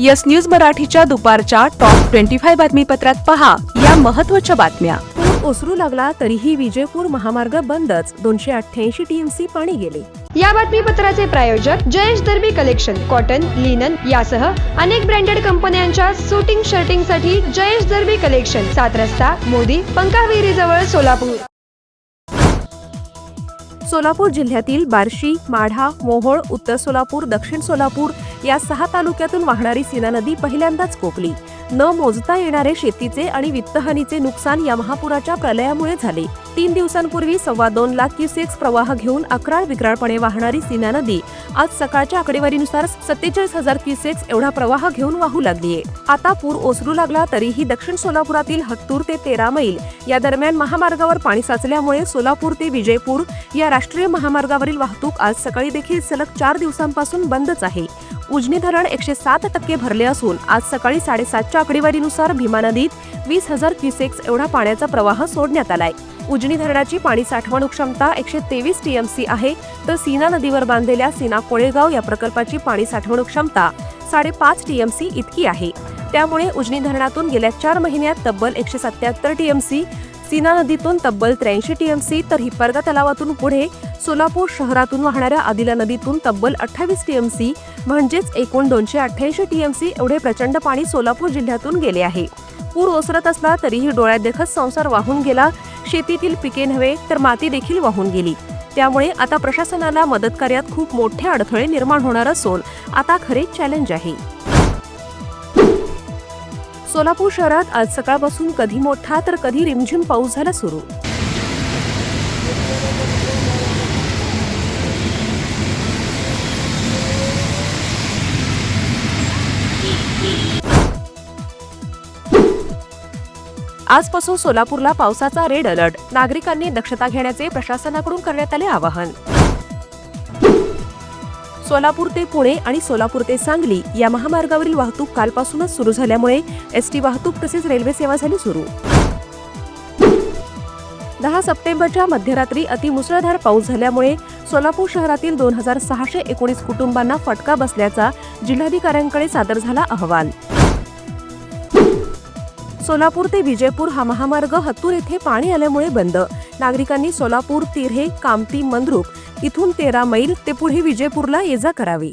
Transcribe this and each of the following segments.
Yes news मराठीच्या दुपारच्या top twenty five बातमीपत्रात पहा या महत्त्वाच्या बातम्या. पूर ओसरू लागला तरीही विजयपूर महामार्ग बंदच. दोनशे अठ्ठ्याऐंशी टीएमसी पाणी गेले. या बातमीपत्राचे प्रायोजक Jayesh Darbi collection cotton linen यासह अनेक ब्रँडेड कंपन्यांच्या सुटिंग शर्टिंगसाठी जयेश दर्बी कलेक्शन सात रस्ता मोदी पंकाविरी जवळ सोलापूर. सोलापूर जिल्ह्यातील बार्शी माढा मोहोळ उत्तर सोलापूर दक्षिण सोलापूर या सहा तालुक्यातून वाहणारी सीना नदी पहिल्यांदाच कोकली. न मोजता येणारे शेतीचे आणि वित्तहानीचे नुकसान या महापुराच्या प्रलयामुळे झाले. तीन दिवसांपूर्वी सव्वा दोन लाख क्युसेक्स प्रवाह घेऊन अकराळ विक्राळपणे वाहणारी सीना नदी आज सकाळच्या आकडेवारीनुसार सत्तेचाळीस हजार क्युसेक्स एवढा प्रवाह घेऊन वाहू लागलीये. आता पूर ओसरू लागला तरीही दक्षिण सोलापुरातील हत्तूर ते तेरा मैल या दरम्यान महामार्गावर पाणी साचल्यामुळे सोलापूर ते विजयपूर या राष्ट्रीय महामार्गावरील वाहतूक आज सकाळी देखील सलग चार दिवसांपासून बंदच आहे. उजनी धरण एकशे सात टक्के भरले असून आज सकाळी साडेसातच्या आकडेवारीनुसार भीमा नदीत वीस हजार क्युसेक्स एवढा पाण्याचा प्रवाह सोडण्यात आलाय. उजनी धरणाची पाणी साठवणूक क्षमता एकशे तेवीस टीएमसी आहे तर सीना नदीवर बांधलेल्या सीना कोळेगाव या प्रकल्पाची पाणी साठवणूक क्षमता साडेपाच टीएमसी इतकी आहे. त्यामुळे उजनी धरणातून गेल्या चार महिन्यात तब्बल एकशे सत्याहत्तर टीएमसी सीना नदीतून तब्बल त्र्याऐंशी टीएमसी तर हिप्परगा तलावातून पुढे सोलापूर शहरातून वाहणाऱ्या आदिला नदीतून तब्बल अठ्ठावीस टीएमसी म्हणजेच एकूण दोनशे अठ्ठ्याऐंशी टीएमसी एवढे प्रचंड पाणी सोलापूर जिल्ह्यातून गेले आहे. पूर ओसरत असला तरीही डोळ्यात देखत संसार वाहून गेला. शेतीतील पिके नव्हे तर माती देखील वाहून गेली. त्यामुळे आता प्रशासनाला मदत कार्यात खूप मोठे अडथळे निर्माण होणार असून आता खरे चॅलेंज आहे. सोलापूर शहरात आज सकाळपासून कधी मोठा तर कधी रिमझिम पाऊस झाला सुरू. आजपासून सोलापूरला पावसाचा रेड अलर्ट. नागरिकांनी दक्षता घेण्याचे प्रशासनाकडून करण्यात आले आवाहन. सोलापूर ते पुणे आणि सोलापूर ते सांगली या महामार्गावरील वाहतूक कालपासूनच सुरू झाल्यामुळे एसटी वाहतूक तसेच रेल्वे सेवा झाली सुरू. दहा सप्टेंबरच्या मध्यरात्री अतिमुसळधार पाऊस झाल्यामुळे सोलापूर शहरातील दोन हजार सहाशे एकोणीस कुटुंबांना फटका बसल्याचा जिल्हाधिकाऱ्यांकडे सादर झाला अहवाल. सोलापूर ते विजयपूर हा महामार्ग हत्तूर येथे पाणी आल्यामुळे बंद. नागरिकांनी सोलापूर तिऱ्हे कामती मंद्रुक इथून तेरा मैल ते पुढे विजयपूरला ये जा करावी.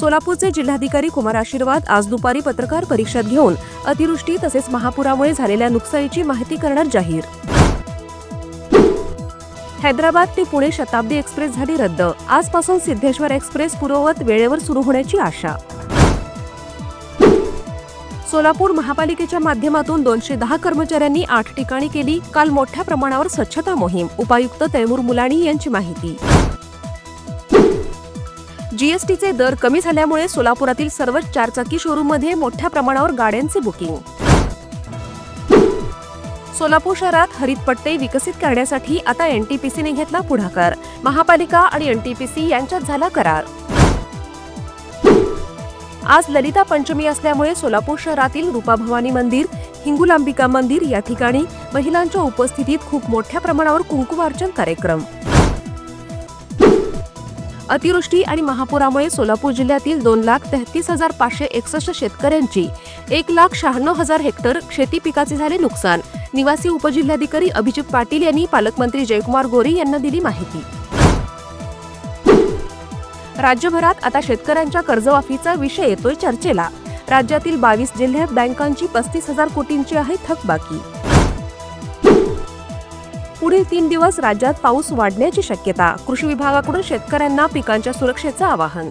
सोलापूरचे जिल्हाधिकारी कुमार आशीर्वाद आज दुपारी पत्रकार परिषद घेऊन अतिवृष्टी तसेच महापुरामुळे झालेल्या नुकसानीची माहिती करणार जाहीर. हैदराबाद ते पुणे शताब्दी एक्सप्रेस झाली रद्द. आजपासून सिद्धेश्वर एक्सप्रेस पूर्ववत वेळेवर सुरू होण्याची आशा. सोलापूर महापालिकेच्या माध्यमातून दोनशे दहा कर्मचाऱ्यांनी आठ ठिकाणी केली काल मोठ्या प्रमाणावर स्वच्छता मोहीम उपायुक्त तैमूर मुलाणी यांची माहिती. जीएसटीचे दर कमी झाल्यामुळे सोलापुरातील सर्वच चारचाकी शोरूममध्ये मोठ्या प्रमाणावर गाड्यांचे बुकिंग. सोलापूर शहरात हरित पट्टे विकसित करण्यासाठी आता एनटीपीसीने घेतला पुढाकार. महापालिका आणि एनटीपीसी यांच्यात झाला करार. आज ललिता पंचमी असल्यामुळे सोलापूर शहरातील रूपाभवानी मंदिर हिंगुलांबिका मंदिर या ठिकाणी महिलांच्या उपस्थितीत खूप मोठ्या प्रमाणावर कुंकुमार्चन कार्यक्रम. अतिवृष्टी आणि महापुरामुळे सोलापूर जिल्ह्यातील दोन लाख तेहतीस हजार पाचशे एकसष्ट शेतकऱ्यांची एक लाख शहाण्णव हजार हेक्टर शेती पिकाचे झाले नुकसान. निवासी उपजिल्हाधिकारी अभिजित पाटील यांनी पालकमंत्री जयकुमार गोरे यांना दिली माहिती. राज्यभरात आता शेतकऱ्यांच्या कर्जमाफीचा विषय येतोय चर्चेला. राज्यातील बावीस जिल्ह्यात बँकांची पस्तीस हजार कोटींची आहे थकबाकी. पुढील तीन दिवस राज्यात पाऊस वाढण्याची शक्यता. कृषी विभागाकडून शेतकऱ्यांना पिकांच्या सुरक्षेचं आवाहन.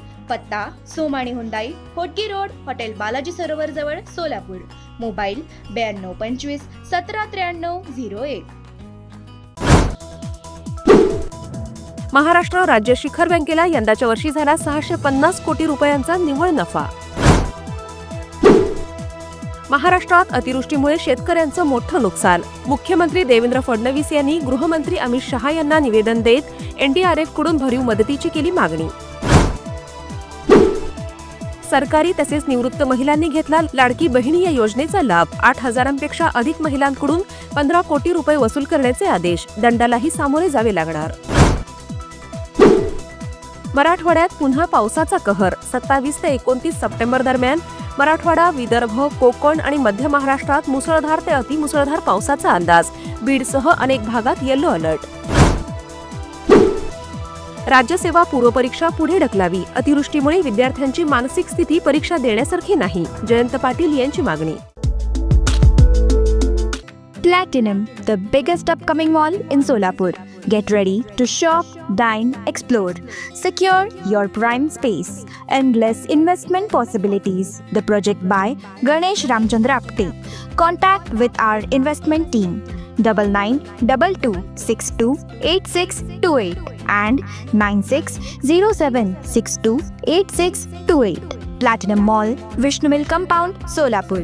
पत्ता Somani Hyundai Hotgi road hotel Balaji Sarovar जवळ सोलापूर. मोबाईल ब्याण्णव पंचवीस सतरा त्र्याण्णव झिरो एक. महाराष्ट्र राज्य शिखर बँकेला यंदाच्या वर्षी झाला सहाशे पन्नास कोटी रुपयांचा निव्वळ नफा. महाराष्ट्रात अतिवृष्टीमुळे शेतकऱ्यांचं मोठं नुकसान. मुख्यमंत्री देवेंद्र फडणवीस यांनी गृहमंत्री अमित शहा यांना निवेदन देत एनडीआरएफकडून भरीव मदतीची केली मागणी. सरकारी तसेच निवृत्त महिलांनी घेतला लाडकी बहिणी या योजनेचा लाभ. आठ हजारांपेक्षा अधिक महिलांकडून पंधरा कोटी रुपये वसूल करण्याचे आदेश. दंडालाही सामोरे जावे लागणार. मराठवाड्यात पुन्हा पावसाचा कहर. सत्तावीस ते एकोणतीस सप्टेंबर दरम्यान मराठवाडा विदर्भ कोकण आणि मध्य महाराष्ट्रात मुसळधार ते अतिमुसळधार पावसाचा अंदाज. बीडसह अनेक भागात येलो अलर्ट राज्यसेवा पूर्वपरीक्षा पुढे ढकलावी अतिवृष्टीमुळे विद्यार्थ्यांची मानसिक स्थिती परीक्षा देण्यासारखी नाही जयंत पाटील यांची मागणी Platinum, the biggest upcoming mall in Solapur. Get ready to shop, dine, explore. Secure your prime space. Endless investment possibilities. The project by Ganesh Ramchandra Apte. Contact with our investment team. Double nine double two six two eight six two eight and nine six zero seven six two eight six two eight platinum mall विष्णुमिल compound Solapur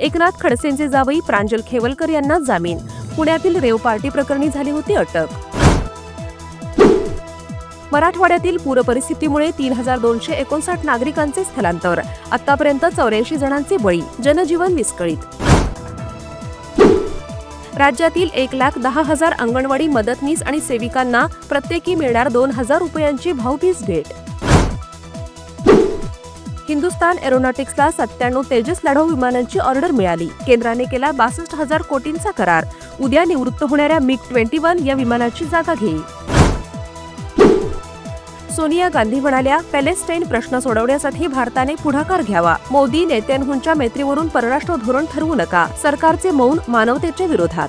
Eknath खडसेंचे जावई प्रांजल खेवलकर यांना जामीन. पुण्यातील rave party प्रकरणी झाली होती अटक. मराठवाड्यातील पूरपरिस्थितीमुळे तीन हजार दोनशे एकोणसाठ नागरिकांचे स्थलांतर. आतापर्यंत चौऱ्याऐंशी जणांचे बळी. जनजीवन विस्कळीत. राज्यातील एक लाख दहा हजार अंगणवाडी मदतनीस आणि सेविकांना प्रत्येकी मिळणार दोन हजार रुपयांची भाऊबीज भेट. हिंदुस्तान एरोनॉटिक्सला सत्त्याण्णव तेजस लढाऊ विमानांची ऑर्डर मिळाली. केंद्राने केला बासष्ट हजार कोटींचा करार. उद्या निवृत्त होणाऱ्या मिग ट्वेंटी वन या विमानाची जागा घेईल. सोनिया गांधी म्हणाल्या पॅलेस्टाईन प्रश्न सोडवण्यासाठी भारताने पुढाकार घ्यावा. मोदी नेत्यांहूनच्या मैत्रीवरून परराष्ट्र धोरण ठरवू नका. सरकारचे मौन मानवतेच्या विरोधात.